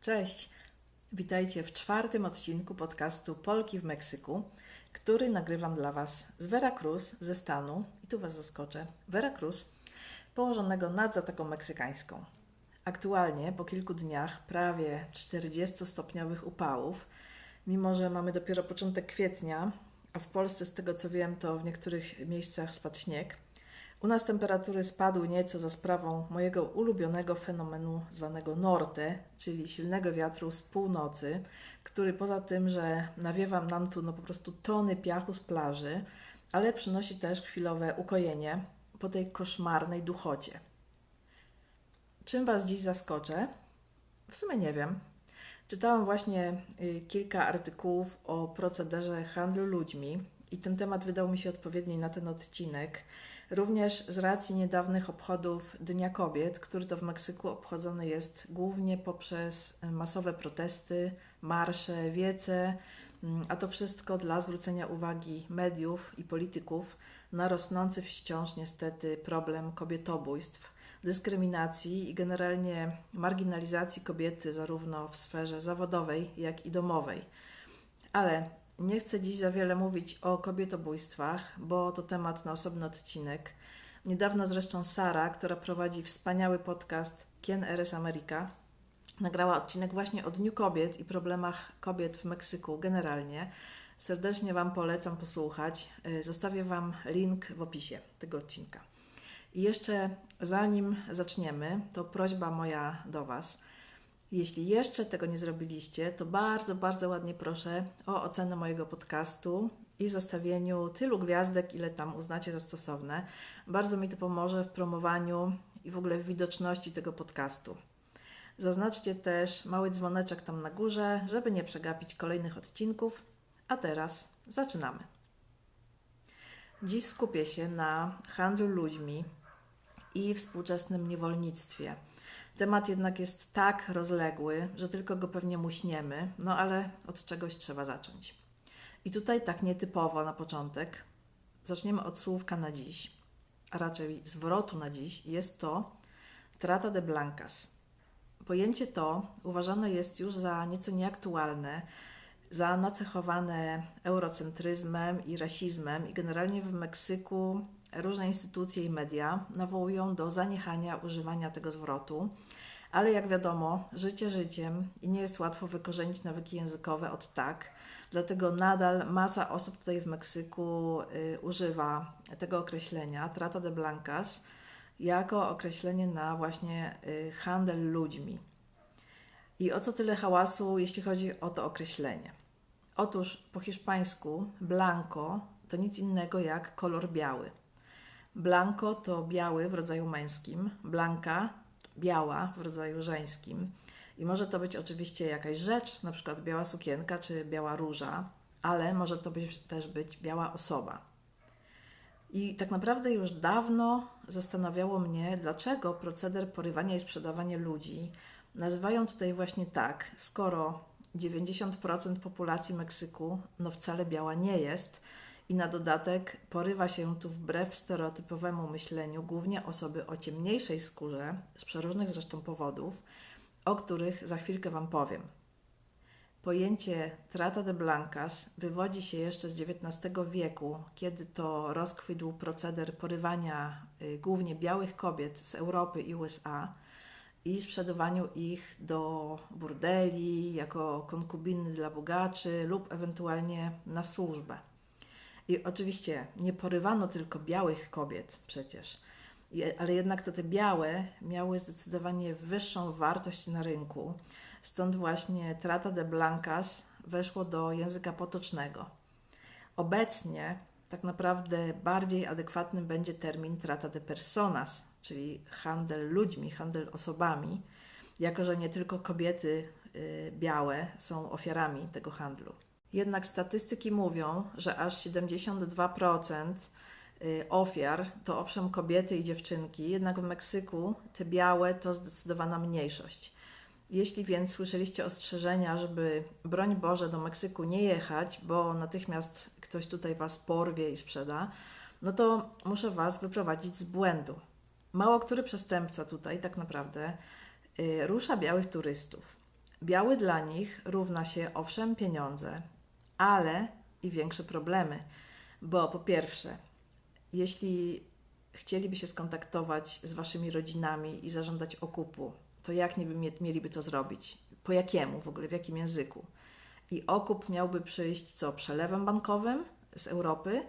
Cześć! Witajcie w czwartym odcinku podcastu Polki w Meksyku, który nagrywam dla Was z Veracruz, ze stanu, i tu Was zaskoczę, Veracruz, położonego nad Zatoką Meksykańską. Aktualnie, po kilku dniach prawie 40-stopniowych upałów, mimo że mamy dopiero początek kwietnia, a w Polsce, z tego co wiem, to w niektórych miejscach spadł śnieg – u nas temperatury spadły nieco za sprawą mojego ulubionego fenomenu zwanego norte, czyli silnego wiatru z północy, który poza tym, że nawiewa nam tu no po prostu tony piachu z plaży, ale przynosi też chwilowe ukojenie po tej koszmarnej duchocie. Czym Was dziś zaskoczę? W sumie nie wiem. Czytałam właśnie y, kilka artykułów o procederze handlu ludźmi i ten temat wydał mi się odpowiedni na ten odcinek. Również z racji niedawnych obchodów Dnia Kobiet, który to w Meksyku obchodzony jest głównie poprzez masowe protesty, marsze, wiece, mm, a to wszystko dla zwrócenia uwagi mediów i polityków na rosnący wciąż niestety problem kobietobójstw, dyskryminacji i generalnie marginalizacji kobiety zarówno w sferze zawodowej, jak i domowej. Ale nie chcę dziś za wiele mówić o kobietobójstwach, bo to temat na osobny odcinek. Niedawno zresztą Sara, która prowadzi wspaniały podcast Kien Eres America, nagrała odcinek właśnie o Dniu Kobiet i problemach kobiet w Meksyku generalnie. Serdecznie Wam polecam posłuchać. Y, zostawię Wam link w opisie tego odcinka. I jeszcze zanim zaczniemy, to prośba moja do Was – jeśli jeszcze tego nie zrobiliście, to bardzo, bardzo ładnie proszę o ocenę mojego podcastu i zostawieniu tylu gwiazdek, ile tam uznacie za stosowne. Bardzo mi to pomoże w promowaniu i w ogóle w widoczności tego podcastu. Zaznaczcie też mały dzwoneczek tam na górze, żeby nie przegapić kolejnych odcinków. A teraz zaczynamy. Dziś skupię się na handlu ludźmi i współczesnym niewolnictwie – Temat jednak jest tak rozległy, że tylko go pewnie muśniemy, no ale od czegoś trzeba zacząć. I tutaj tak nietypowo na początek zaczniemy od słówka na dziś, a raczej zwrotu na dziś. Jest to trata de blancas. Pojęcie to uważane jest już za nieco nieaktualne, za nacechowane eurocentryzmem i rasizmem i generalnie w Meksyku różne instytucje i media nawołują do zaniechania używania tego zwrotu, ale jak wiadomo, życie życiem i nie jest łatwo wykorzenić nawyki językowe od tak. Dlatego nadal masa osób tutaj w Meksyku y, używa tego określenia, trata de blancas, jako określenie na właśnie y, handel ludźmi. I o co tyle hałasu, jeśli chodzi o to określenie? Otóż po hiszpańsku blanco to nic innego jak kolor biały. Blanco to biały w rodzaju męskim, blanka biała w rodzaju żeńskim. I może to być oczywiście jakaś rzecz, na przykład biała sukienka czy biała róża, ale może to być, też być biała osoba. I tak naprawdę już dawno zastanawiało mnie, dlaczego proceder porywania i sprzedawania ludzi nazywają tutaj właśnie tak, skoro 90% populacji Meksyku no wcale biała nie jest, i na dodatek porywa się tu wbrew stereotypowemu myśleniu głównie osoby o ciemniejszej skórze, z przeróżnych zresztą powodów, o których za chwilkę Wam powiem. Pojęcie trata de blancas wywodzi się jeszcze z XIX wieku, kiedy to rozkwitł proceder porywania y, głównie białych kobiet z Europy i USA i sprzedawaniu ich do burdeli jako konkubiny dla bogaczy lub ewentualnie na służbę. I oczywiście nie porywano tylko białych kobiet przecież, ale jednak to te białe miały zdecydowanie wyższą wartość na rynku. Stąd właśnie trata de blancas weszło do języka potocznego. Obecnie tak naprawdę bardziej adekwatnym będzie termin trata de personas, czyli handel ludźmi, handel osobami, jako że nie tylko kobiety y, białe są ofiarami tego handlu. Jednak statystyki mówią, że aż 72% y, ofiar to owszem kobiety i dziewczynki, jednak w Meksyku te białe to zdecydowana mniejszość. Jeśli więc słyszeliście ostrzeżenia, żeby broń Boże do Meksyku nie jechać, bo natychmiast ktoś tutaj was porwie i sprzeda, no to muszę was wyprowadzić z błędu. Mało który przestępca tutaj tak naprawdę y, rusza białych turystów Biały dla nich równa się owszem pieniądze, ale i większe problemy, bo po pierwsze, jeśli chcieliby się skontaktować z waszymi rodzinami i zażądać okupu, to jak niby mie- mieliby to zrobić? Po jakiemu w ogóle, w jakim języku? I okup miałby przyjść co przelewem bankowym z Europy,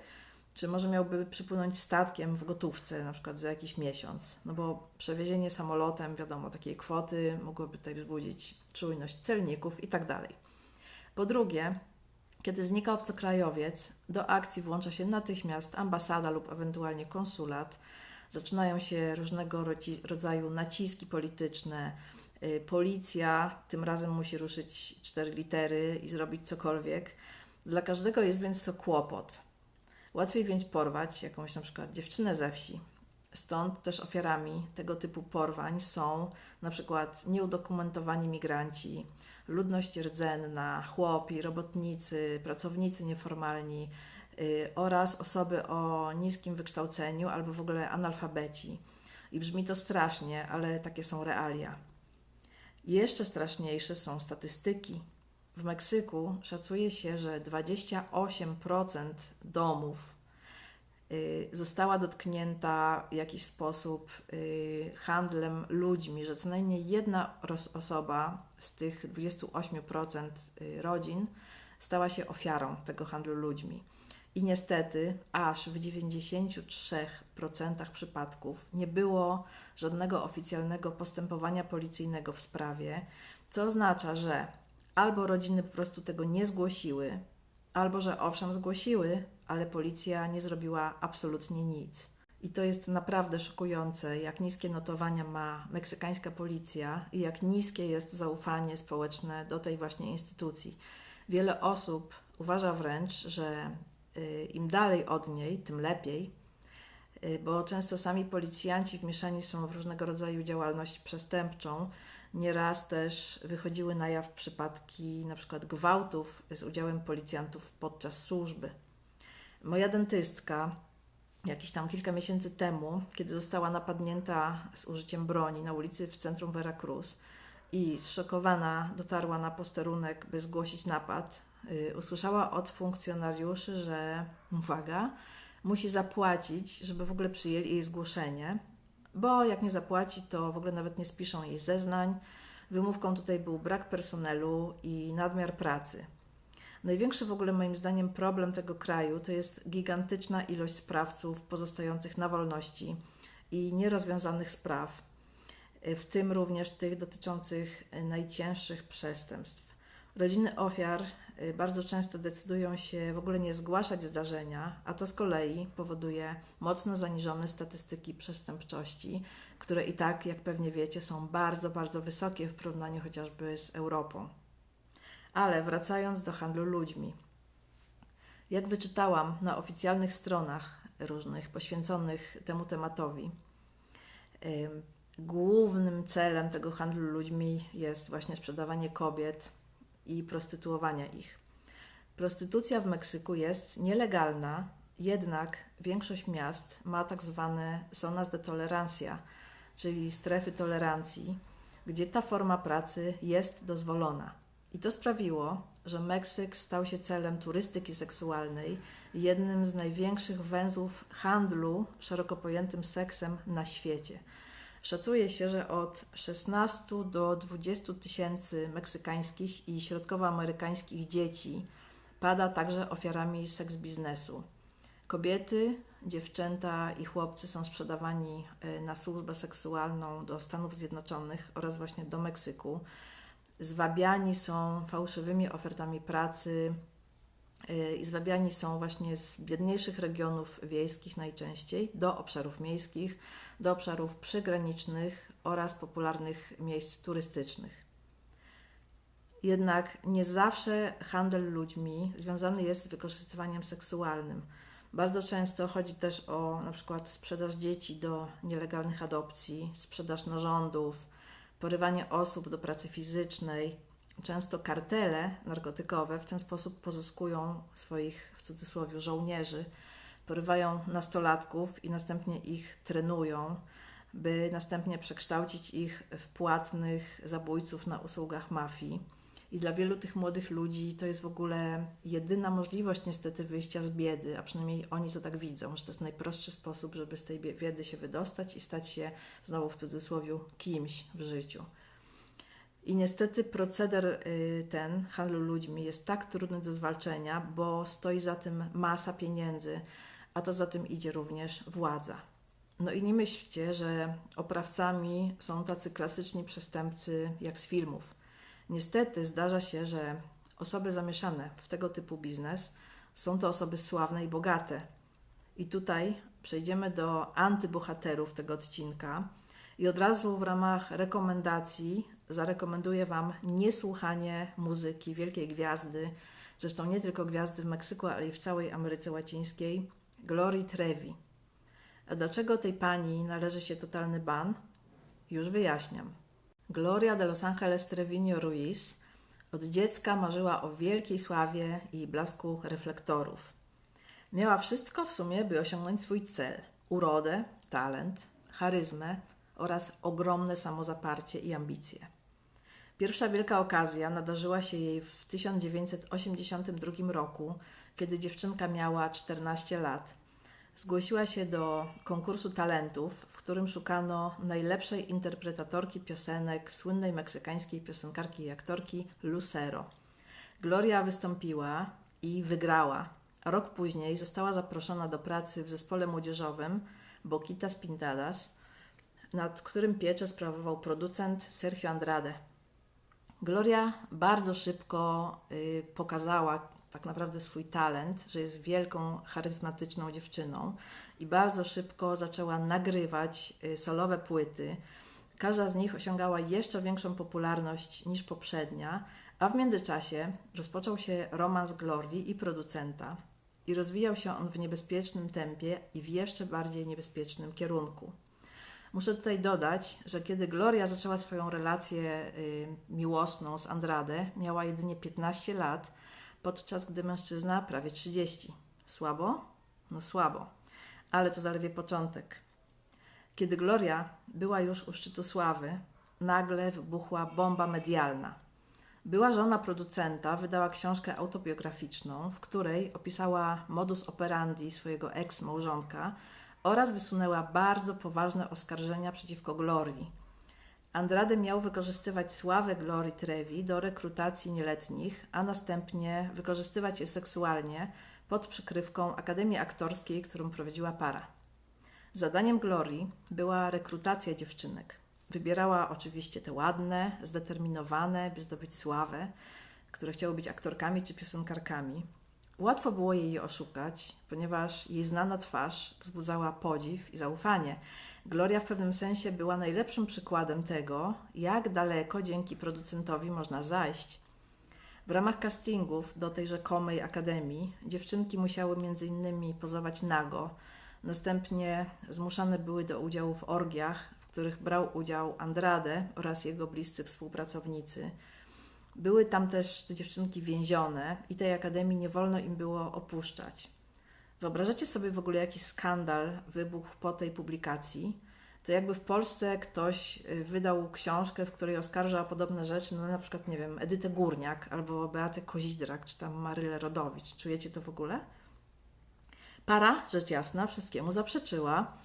czy może miałby przypłynąć statkiem w gotówce, na przykład za jakiś miesiąc? No bo przewiezienie samolotem, wiadomo, takiej kwoty mogłoby tutaj wzbudzić czujność celników i tak dalej. Po drugie, kiedy znika obcokrajowiec, do akcji włącza się natychmiast ambasada lub ewentualnie konsulat. Zaczynają się różnego rodzaju naciski polityczne. Y, Policja tym razem musi ruszyć cztery litery i zrobić cokolwiek. Dla każdego jest więc to kłopot. Łatwiej więc porwać jakąś na przykład dziewczynę ze wsi. Stąd też ofiarami tego typu porwań są na przykład nieudokumentowani migranci, ludność rdzenna, chłopi, robotnicy, pracownicy nieformalni y, oraz osoby o niskim wykształceniu albo w ogóle analfabeci. I brzmi to strasznie, ale takie są realia. Jeszcze straszniejsze są statystyki. W Meksyku szacuje się, że 28% domów została dotknięta w jakiś sposób y, handlem ludźmi, że co najmniej jedna osoba z tych 28% y, rodzin stała się ofiarą tego handlu ludźmi. I niestety, aż w 93% przypadków nie było żadnego oficjalnego postępowania policyjnego w sprawie, co oznacza, że albo rodziny po prostu tego nie zgłosiły, albo że owszem zgłosiły, ale policja nie zrobiła absolutnie nic. I to jest naprawdę szokujące, jak niskie notowania ma meksykańska policja i jak niskie jest zaufanie społeczne do tej właśnie instytucji. Wiele osób uważa wręcz, że y, im dalej od niej, tym lepiej, y, bo często sami policjanci wmieszani są w różnego rodzaju działalność przestępczą. Nieraz też wychodziły na jaw przypadki przykład gwałtów z udziałem policjantów podczas służby. Moja dentystka jakieś tam kilka miesięcy temu, kiedy została napadnięta z użyciem broni na ulicy w centrum Veracruz i zszokowana dotarła na posterunek, by zgłosić napad, y, usłyszała od funkcjonariuszy, że uwaga, musi zapłacić, żeby w ogóle przyjęli jej zgłoszenie, bo jak nie zapłaci, to w ogóle nawet nie spiszą jej zeznań. Wymówką tutaj był brak personelu i nadmiar pracy. Największy w ogóle moim zdaniem problem tego kraju to jest gigantyczna ilość sprawców pozostających na wolności i nierozwiązanych spraw, w tym również tych dotyczących najcięższych przestępstw. Rodziny ofiar y, bardzo często decydują się w ogóle nie zgłaszać zdarzenia, a to z kolei powoduje mocno zaniżone statystyki przestępczości, które i tak, jak pewnie wiecie, są bardzo, bardzo wysokie w porównaniu chociażby z Europą. Ale wracając do handlu ludźmi. Jak wyczytałam na oficjalnych stronach różnych poświęconych temu tematowi, ym, głównym celem tego handlu ludźmi jest właśnie sprzedawanie kobiet i prostytuowania ich. Prostytucja w Meksyku jest nielegalna, jednak większość miast ma tak zwane zonas de tolerancia, czyli strefy tolerancji, gdzie ta forma pracy jest dozwolona. I to sprawiło, że Meksyk stał się celem turystyki seksualnej, jednym z największych węzłów handlu szeroko pojętym seksem na świecie. Szacuje się, że od 16 do 20 tysięcy meksykańskich i środkowoamerykańskich dzieci pada także ofiarami seks biznesu. Kobiety, dziewczęta i chłopcy są sprzedawani y, na służbę seksualną do Stanów Zjednoczonych oraz właśnie do Meksyku. Zwabiani są fałszywymi ofertami pracy y, i zwabiani są właśnie z biedniejszych regionów wiejskich najczęściej do obszarów miejskich, do obszarów przygranicznych oraz popularnych miejsc turystycznych. Jednak nie zawsze handel ludźmi związany jest z wykorzystywaniem seksualnym. Bardzo często chodzi też o na przykład sprzedaż dzieci do nielegalnych adopcji, sprzedaż narządów, porywanie osób do pracy fizycznej. Często kartele narkotykowe w ten sposób pozyskują swoich, w cudzysłowie, żołnierzy, porywają nastolatków i następnie ich trenują, by następnie przekształcić ich w płatnych zabójców na usługach mafii. I dla wielu tych młodych ludzi to jest w ogóle jedyna możliwość niestety wyjścia z biedy, a przynajmniej oni to tak widzą, że to jest najprostszy sposób, żeby z tej bie- biedy się wydostać i stać się znowu w cudzysłowie kimś w życiu. I niestety proceder y, ten handlu ludźmi jest tak trudny do zwalczenia, bo stoi za tym masa pieniędzy, a to za tym idzie również władza. No i nie myślcie, że oprawcami są tacy klasyczni przestępcy jak z filmów. Niestety zdarza się, że osoby zamieszane w tego typu biznes są to osoby sławne i bogate. I tutaj przejdziemy do antybohaterów tego odcinka i od razu w ramach rekomendacji zarekomenduję Wam niesłuchanie muzyki wielkiej gwiazdy, zresztą nie tylko gwiazdy w Meksyku, ale i w całej Ameryce Łacińskiej, Glorii Trevi. A dlaczego tej pani należy się totalny ban? Już wyjaśniam. Gloria de Los Angeles Trevino Ruiz od dziecka marzyła o wielkiej sławie i blasku reflektorów. Miała wszystko w sumie, by osiągnąć swój cel: urodę, talent, charyzmę oraz ogromne samozaparcie i ambicje. Pierwsza wielka okazja nadarzyła się jej w 1982 roku, kiedy dziewczynka miała 14 lat. Zgłosiła się do konkursu talentów, w którym szukano najlepszej interpretatorki piosenek słynnej meksykańskiej piosenkarki i aktorki Lucero. Gloria wystąpiła i wygrała. Rok później została zaproszona do pracy w zespole młodzieżowym Boquitas Pintadas, nad którym pieczę sprawował producent Sergio Andrade. Gloria bardzo szybko y, pokazała tak naprawdę swój talent, że jest wielką, charyzmatyczną dziewczyną i bardzo szybko zaczęła nagrywać y, solowe płyty. Każda z nich osiągała jeszcze większą popularność niż poprzednia, a w międzyczasie rozpoczął się romans Glorii i producenta i rozwijał się on w niebezpiecznym tempie i w jeszcze bardziej niebezpiecznym kierunku. Muszę tutaj dodać, że kiedy Gloria zaczęła swoją relację y, miłosną z Andrade, miała jedynie 15 lat, podczas gdy mężczyzna prawie 30. Słabo? No słabo, ale to zaledwie początek. Kiedy Gloria była już u szczytu sławy, nagle wybuchła bomba medialna. Była żona producenta, wydała książkę autobiograficzną, w której opisała modus operandi swojego eks-małżonka oraz wysunęła bardzo poważne oskarżenia przeciwko Glorii. Andrade miał wykorzystywać sławę Glorii Trevi do rekrutacji nieletnich, a następnie wykorzystywać je seksualnie pod przykrywką Akademii Aktorskiej, którą prowadziła para. Zadaniem Glorii była rekrutacja dziewczynek. Wybierała oczywiście te ładne, zdeterminowane, by zdobyć sławę, które chciały być aktorkami czy piosenkarkami. Łatwo było jej oszukać, ponieważ jej znana twarz wzbudzała podziw i zaufanie. Gloria w pewnym sensie była najlepszym przykładem tego, jak daleko dzięki producentowi można zajść. W ramach castingów do tej rzekomej akademii dziewczynki musiały m.in. pozować nago, następnie zmuszane były do udziału w orgiach, w których brał udział Andrade oraz jego bliscy współpracownicy. Były tam też te dziewczynki więzione i tej akademii nie wolno im było opuszczać. Wyobrażacie sobie w ogóle jaki skandal wybuchł po tej publikacji? To jakby w Polsce ktoś y, wydał książkę, w której oskarża o podobne rzeczy, no na przykład, nie wiem, Edytę Górniak albo Beatę Kozidrak, czy tam Marylę Rodowicz. Czujecie to w ogóle? Para, rzecz jasna, wszystkiemu zaprzeczyła,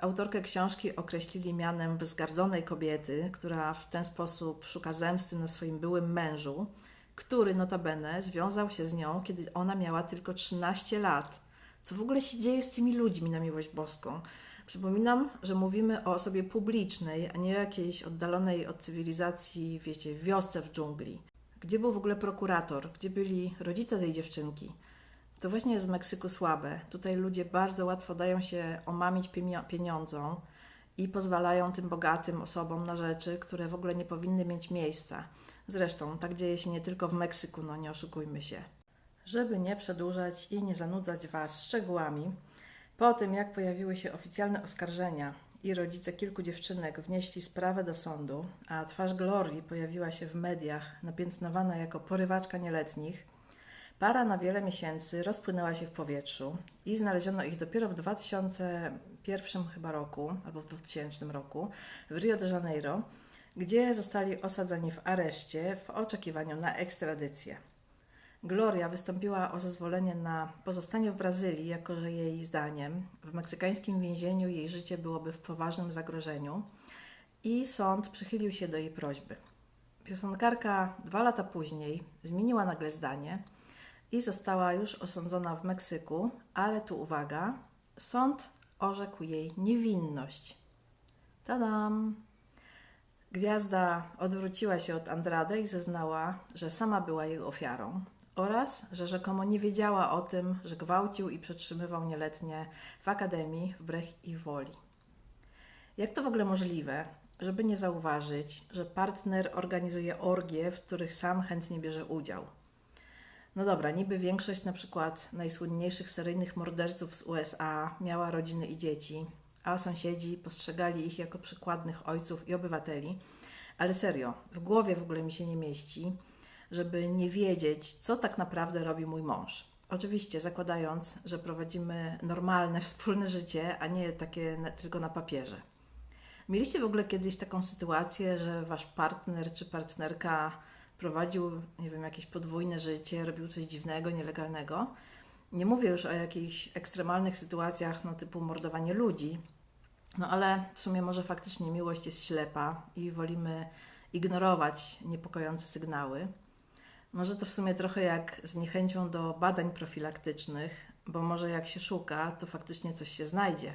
autorkę książki określili mianem wzgardzonej kobiety, która w ten sposób szuka zemsty na swoim byłym mężu, który notabene związał się z nią, kiedy ona miała tylko 13 lat. Co w ogóle się dzieje z tymi ludźmi na miłość boską? Przypominam, że mówimy o osobie publicznej, a nie jakiejś oddalonej od cywilizacji, wiecie, wiosce w dżungli. Gdzie był w ogóle prokurator? Gdzie byli rodzice tej dziewczynki? To właśnie jest w Meksyku słabe. Tutaj ludzie bardzo łatwo dają się omamić pieniądzom i pozwalają tym bogatym osobom na rzeczy, które w ogóle nie powinny mieć miejsca. Zresztą tak dzieje się nie tylko w Meksyku, no nie oszukujmy się. Żeby nie przedłużać i nie zanudzać Was szczegółami, po tym jak pojawiły się oficjalne oskarżenia i rodzice kilku dziewczynek wnieśli sprawę do sądu, a twarz Glorii pojawiła się w mediach napiętnowana jako porywaczka nieletnich, Para na wiele miesięcy rozpłynęła się w powietrzu i znaleziono ich dopiero w 2001 chyba roku, albo w 2000 roku w Rio de Janeiro, gdzie zostali osadzeni w areszcie w oczekiwaniu na ekstradycję. Gloria wystąpiła o zezwolenie na pozostanie w Brazylii, jako że jej zdaniem w meksykańskim więzieniu jej życie byłoby w poważnym zagrożeniu i sąd przychylił się do jej prośby. Piosenkarka dwa lata później zmieniła nagle zdanie i została już osądzona w Meksyku, ale tu uwaga, sąd orzekł jej niewinność. Tadam! Gwiazda odwróciła się od Andrade i zeznała, że sama była jego ofiarą oraz, że rzekomo nie wiedziała o tym, że gwałcił i przetrzymywał nieletnie w akademii wbrew ich woli. Jak to w ogóle możliwe, żeby nie zauważyć, że partner organizuje orgie, w których sam chętnie bierze udział? No dobra, niby większość na przykład najsłynniejszych seryjnych morderców z USA miała rodziny i dzieci, a sąsiedzi postrzegali ich jako przykładnych ojców i obywateli. Ale serio, w głowie w ogóle mi się nie mieści, żeby nie wiedzieć, co tak naprawdę robi mój mąż. Oczywiście zakładając, że prowadzimy normalne, wspólne życie, a nie takie na, tylko na papierze. Mieliście w ogóle kiedyś taką sytuację, że wasz partner czy partnerka prowadził, nie wiem, jakieś podwójne życie, robił coś dziwnego, nielegalnego? Nie mówię już o jakichś ekstremalnych sytuacjach, no typu mordowanie ludzi, no ale w sumie może faktycznie miłość jest ślepa i wolimy ignorować niepokojące sygnały. Może to w sumie trochę jak z niechęcią do badań profilaktycznych, bo może jak się szuka, to faktycznie coś się znajdzie.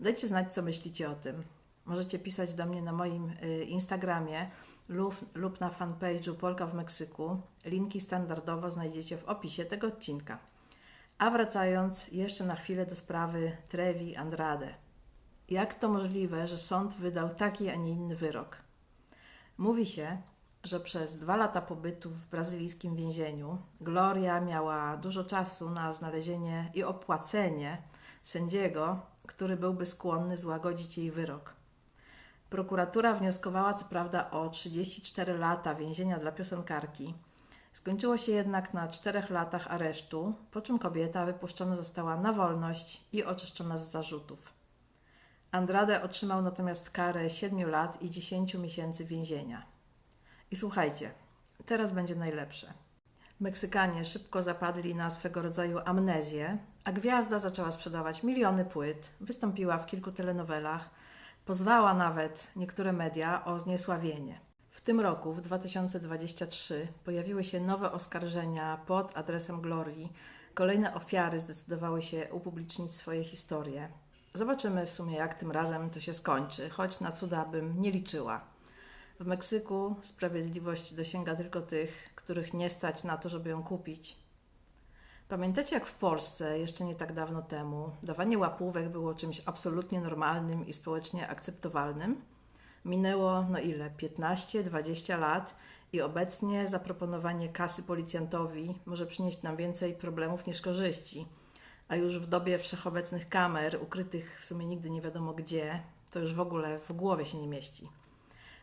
Dajcie znać, co myślicie o tym. Możecie pisać do mnie na moim y, Instagramie lub, lub na fanpage'u Polka w Meksyku. Linki standardowo znajdziecie w opisie tego odcinka. A wracając jeszcze na chwilę do sprawy Trevi Andrade. Jak to możliwe, że sąd wydał taki, a nie inny wyrok? Mówi się, że przez dwa lata pobytu w brazylijskim więzieniu Gloria miała dużo czasu na znalezienie i opłacenie sędziego, który byłby skłonny złagodzić jej wyrok. Prokuratura wnioskowała co prawda o 34 lata więzienia dla piosenkarki. Skończyło się jednak na czterech latach aresztu, po czym kobieta wypuszczona została na wolność i oczyszczona z zarzutów. Andrade otrzymał natomiast karę 7 lat i 10 miesięcy więzienia. I słuchajcie, teraz będzie najlepsze. Meksykanie szybko zapadli na swego rodzaju amnezję, a gwiazda zaczęła sprzedawać miliony płyt, wystąpiła w kilku telenowelach, pozwała nawet niektóre media o zniesławienie. W tym roku, w 2023, pojawiły się nowe oskarżenia pod adresem Glorii. Kolejne ofiary zdecydowały się upublicznić swoje historie. Zobaczymy w sumie, jak tym razem to się skończy, choć na cuda bym nie liczyła. W Meksyku sprawiedliwość dosięga tylko tych, których nie stać na to, żeby ją kupić. Pamiętacie, jak w Polsce jeszcze nie tak dawno temu dawanie łapówek było czymś absolutnie normalnym i społecznie akceptowalnym? Minęło, no ile, 15-20 lat i obecnie zaproponowanie kasy policjantowi może przynieść nam więcej problemów niż korzyści. A już w dobie wszechobecnych kamer, ukrytych w sumie nigdy nie wiadomo gdzie, to już w ogóle w głowie się nie mieści.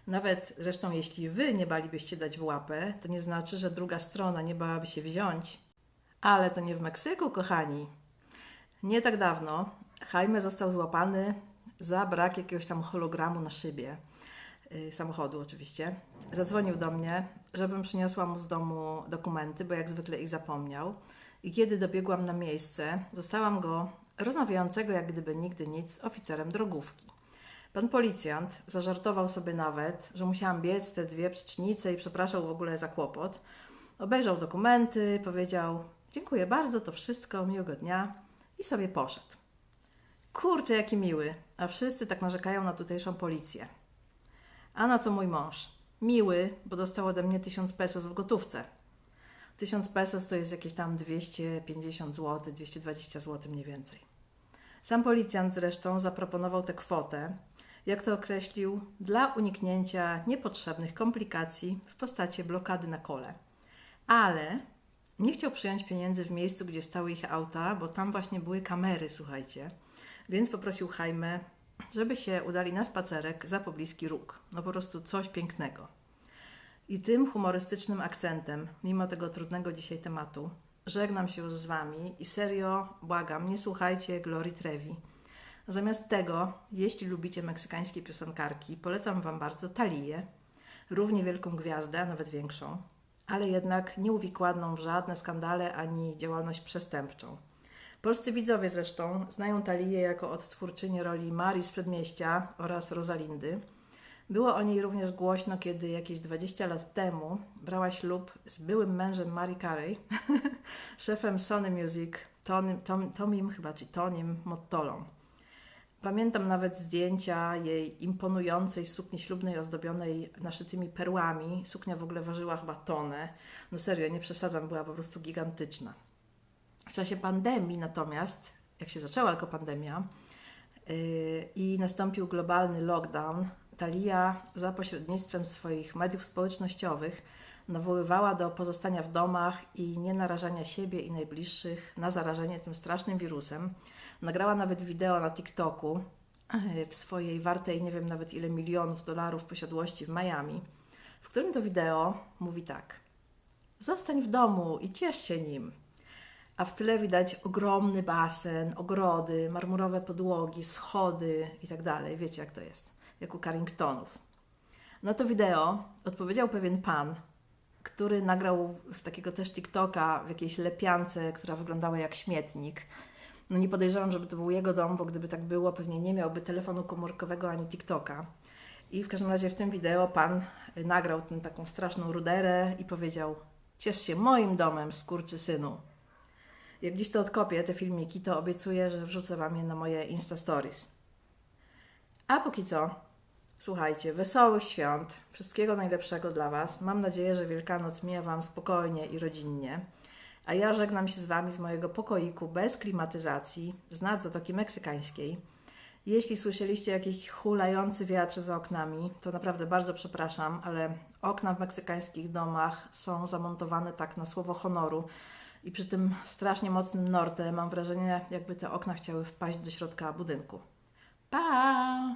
Nawet zresztą, jeśli wy nie balibyście dać w łapę, to nie znaczy, że druga strona nie bałaby się wziąć. Ale to nie w Meksyku, kochani. Nie tak dawno Jaime został złapany za brak jakiegoś tam hologramu na szybie yy, samochodu, oczywiście. Zadzwonił do mnie, żebym przyniosła mu z domu dokumenty, bo jak zwykle ich zapomniał. I kiedy dobiegłam na miejsce, zostałam go rozmawiającego jak gdyby nigdy nic oficerem drogówki. Pan policjant zażartował sobie nawet, że musiałam biec te dwie przecznice i przepraszał w ogóle za kłopot. Obejrzał dokumenty, powiedział: Dziękuję bardzo, to wszystko, miłego dnia i sobie poszedł. Kurczę, jaki miły, a wszyscy tak narzekają na tutejszą policję. A na co mój mąż? Miły, bo dostał ode mnie 1000 pesos w gotówce. 1000 pesos to jest jakieś tam 250 zł, 220 zł mniej więcej. Sam policjant zresztą zaproponował tę kwotę, jak to określił, dla uniknięcia niepotrzebnych komplikacji w postaci blokady na kole. Ale nie chciał przyjąć pieniędzy w miejscu, gdzie stały ich auta, bo tam właśnie były kamery, słuchajcie. Więc poprosił Jaime, żeby się udali na spacerek za pobliski róg. No po prostu coś pięknego. I tym humorystycznym akcentem, mimo tego trudnego dzisiaj tematu, żegnam się już z Wami i serio błagam, nie słuchajcie Glory Trevi. Zamiast tego, jeśli lubicie meksykańskie piosenkarki, polecam Wam bardzo Talię, równie wielką gwiazdę, a nawet większą, ale jednak nieuwikłaną w żadne skandale ani działalność przestępczą. Polscy widzowie zresztą znają Talię jako odtwórczynię roli Marii z Przedmieścia oraz Rosalindy. Było o niej również głośno, kiedy jakieś 20 lat temu brała ślub z byłym mężem Marii Carey, szefem Sony Music, Tonym, Tom, Tomim chyba, czy Tonim Mottolą. Pamiętam nawet zdjęcia jej imponującej sukni ślubnej ozdobionej naszytymi perłami. Suknia w ogóle ważyła chyba tonę. No serio, nie przesadzam, była po prostu gigantyczna. W czasie pandemii natomiast, jak się zaczęła tylko pandemia yy, i nastąpił globalny lockdown, Talia za pośrednictwem swoich mediów społecznościowych nawoływała do pozostania w domach i nie narażania siebie i najbliższych na zarażenie tym strasznym wirusem. Nagrała nawet wideo na TikToku yy, w swojej wartej nie wiem nawet ile milionów dolarów posiadłości w Miami, w którym to wideo mówi tak: Zostań w domu i ciesz się nim. A w tle widać ogromny basen, ogrody, marmurowe podłogi, schody i tak dalej. Wiecie jak to jest, jak u Carringtonów. Na to wideo odpowiedział pewien pan, który nagrał w takiego też TikToka w jakiejś lepiance, która wyglądała jak śmietnik. No nie podejrzewam, żeby to był jego dom, bo gdyby tak było, pewnie nie miałby telefonu komórkowego ani TikToka. I w każdym razie w tym wideo pan nagrał tę taką straszną ruderę i powiedział: Ciesz się moim domem, skurczy synu. Jak dziś to odkopię, te filmiki, to obiecuję, że wrzucę Wam je na moje Insta Stories. A póki co, słuchajcie, wesołych świąt, wszystkiego najlepszego dla Was. Mam nadzieję, że Wielkanoc mija Wam spokojnie i rodzinnie. A ja żegnam się z Wami z mojego pokoiku bez klimatyzacji, z nad Zatoki Meksykańskiej. Jeśli słyszeliście jakiś hulający wiatr za oknami, to naprawdę bardzo przepraszam, ale okna w meksykańskich domach są zamontowane tak na słowo honoru, i przy tym strasznie mocnym norte mam wrażenie, jakby te okna chciały wpaść do środka budynku. Pa!